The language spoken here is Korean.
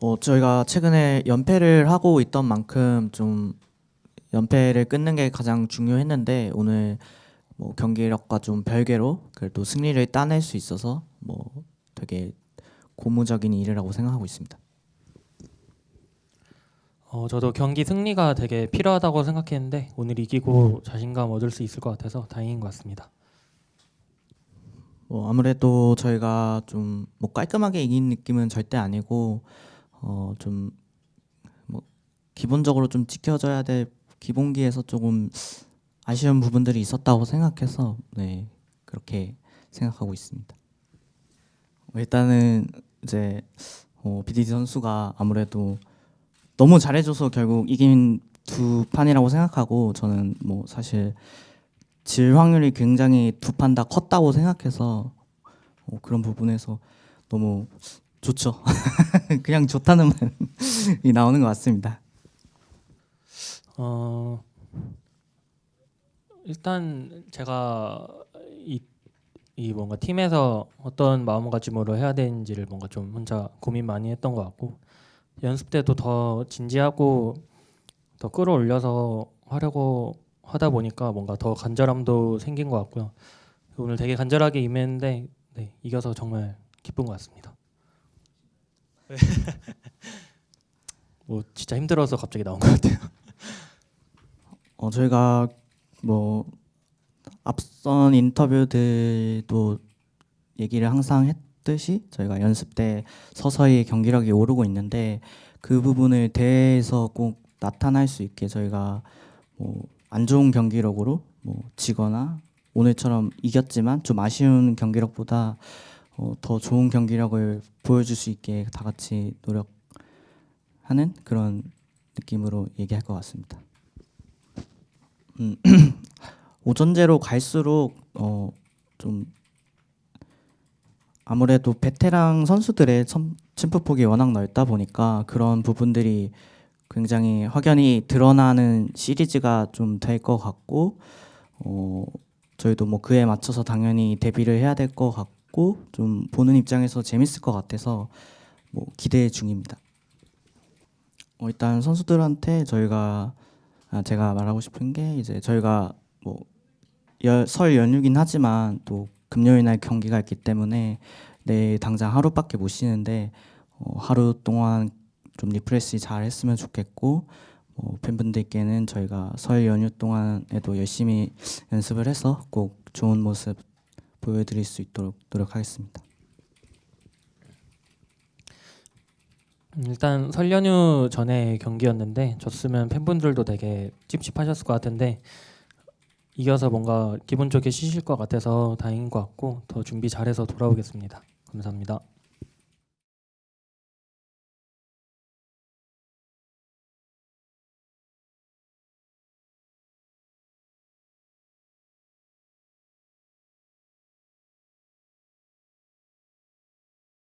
어, 저희가 최근에 연패를 하고 있던 만큼 좀 연패를 끊는 게 가장 중요했는데 오늘 뭐 경기력과 좀 별개로 그래도 승리를 따낼 수 있어서 뭐 되게 고무적인 일이라고 생각하고 있습니다. 어, 저도 경기 승리가 되게 필요하다고 생각했는데 오늘 이기고 자신감 얻을 수 있을 것 같아서 다행인 것 같습니다. 뭐 아무래도 저희가 좀 뭐 깔끔하게 이긴 느낌은 절대 아니고 어 좀 뭐 기본적으로 좀 지켜져야 될 기본기에서 조금 아쉬운 부분들이 있었다고 생각해서 네 그렇게 생각하고 있습니다. 어, 일단은 이제 어, BDD 선수가 아무래도 너무 잘해줘서 결국 이긴 두 판이라고 생각하고 저는 뭐 사실 질 확률이 굉장히 두 판 다 컸다고 생각해서 어, 그런 부분에서 너무 좋죠. 그냥 좋다는 말이 나오는 것 같습니다. 어, 일단 제가 이, 이 뭔가 팀에서 어떤 마음가짐으로 해야 되는지를 뭔가 좀 혼자 고민 많이 했던 것 같고 연습 때도 더 진지하고 더 끌어올려서 하려고 하다 보니까 뭔가 더 간절함도 생긴 것 같고요. 오늘 되게 간절하게 임했는데 네, 이겨서 정말 기쁜 것 같습니다. 뭐 진짜 힘들어서 갑자기 나온 것 같아요. 어, 저희가 뭐 앞선 인터뷰들도 얘기를 항상 했듯이 저희가 연습 때 서서히 경기력이 오르고 있는데 그 부분을 대회에서 꼭 나타날 수 있게 저희가 뭐 안 좋은 경기력으로 뭐 지거나 오늘처럼 이겼지만 좀 아쉬운 경기력보다 어, 더 좋은 경기력을 보여줄 수 있게 다 같이 노력하는 그런 느낌으로 얘기할 것 같습니다. 음, 오전제로 갈수록 어, 좀 아무래도 베테랑 선수들의 첨- 침투폭이 워낙 넓다 보니까 그런 부분들이 굉장히 확연히 드러나는 시리즈가 좀 될 것 같고 어, 저희도 뭐 그에 맞춰서 당연히 데뷔를 해야 될 것 같고 좀 보는 입장에서 재밌을 것 같아서 뭐 기대 중입니다. 어, 일단 선수들한테 저희가 아, 제가 말하고 싶은 게 이제 저희가 뭐설 연휴긴 하지만 또 금요일 날 경기가 있기 때문에 내일 당장 하루밖에 못 쉬는데 어, 하루 동안 좀 리프레시 잘 했으면 좋겠고 어, 팬분들께는 저희가 설 연휴 동안에도 열심히 연습을 해서 꼭 좋은 모습 보여드릴 수 있도록 노력하겠습니다. 음, 일단 설 연휴 전에 경기였는데 졌으면 팬분들도 되게 찝찝하셨을 것 같은데 이겨서 뭔가 기분 좋게 쉬실 것 같아서 다행인 것 같고 더 준비 잘해서 돌아오겠습니다. 감사합니다.